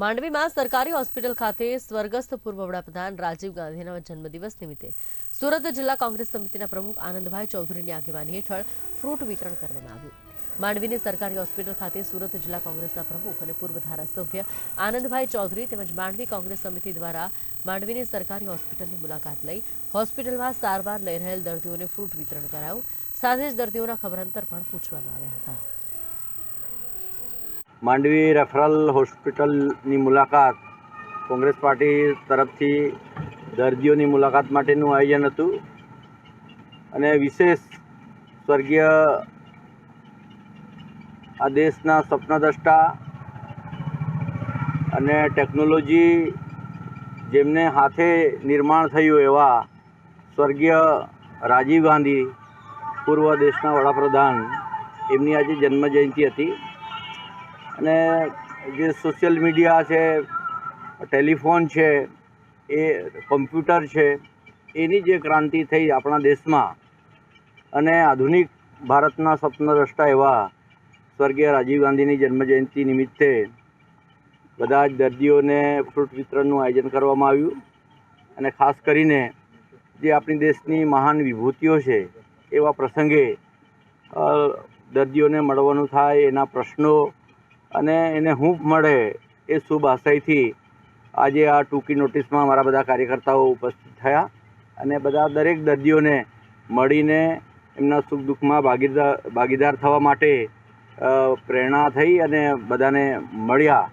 માંડવીમાં સરકારી હોસ્પિટલ ખાતે સ્વર્ગસ્થ પૂર્વ વડાપ્રધાન રાજીવ ગાંધીના જન્મદિવસ નિમિત્તે સુરત જિલ્લા કોંગ્રેસ સમિતિના પ્રમુખ આનંદભાઈ ચૌધરીની આગેવાની હેઠળ ફ્રૂટ વિતરણ કરવામાં આવ્યું. માંડવીની સરકારી હોસ્પિટલ ખાતે સુરત જિલ્લા કોંગ્રેસના પ્રમુખ અને પૂર્વ ધારાસભ્ય આનંદભાઈ ચૌધરી તેમજ માંડવી કોંગ્રેસ સમિતિ દ્વારા માંડવીની સરકારી હોસ્પિટલની મુલાકાત લઈ હોસ્પિટલમાં સારવાર લઈ રહેલ દર્દીઓને ફ્રૂટ વિતરણ કરાયું. સાથે જ દર્દીઓના ખબરઅંતર પણ પૂછવામાં આવ્યા હતા. માંડવી રેફરલ હોસ્પિટલની મુલાકાત કોંગ્રેસ પાર્ટી તરફથી દર્દીઓની મુલાકાત માટેનું આયોજન હતું અને વિશેષ સ્વર્ગીય આ દેશના સ્વપ્નદ્રષ્ટા અને ટેકનોલોજી જેમને હાથે નિર્માણ થયું એવા સ્વર્ગીય રાજીવ ગાંધી, પૂર્વ દેશના વડાપ્રધાન, એમની આજે જન્મજયંતિ હતી. અને જે સોશિયલ મીડિયા છે ટેલિફોન છે, એ કમ્પ્યુટર છે, એની જે ક્રાંતિ થઈ આપણા દેશમાં, અને આધુનિક ભારતના સ્વપ્નદ્રષ્ટા એવા સ્વર્ગીય રાજીવ ગાંધીની જન્મજયંતિ નિમિત્તે બધા જ દર્દીઓને ફ્રૂટ વિતરણનું આયોજન કરવામાં આવ્યું. અને ખાસ કરીને જે આપણી દેશની મહાન વિભૂતિઓ છે, એવા પ્રસંગે દર્દીઓને મળવાનું થાય, એના પ્રશ્નો અને એને હૂંફ મળે એ શુભ આશયથી આજે આ ટૂંકી નોટિસમાં મારા બધા કાર્યકર્તાઓ ઉપસ્થિત થયા અને બધા દરેક દર્દીઓને મળીને એમના સુખ દુઃખમાં ભાગીદાર ભાગીદાર થવા માટે પ્રેરણા થઈ અને બધાને મળ્યા.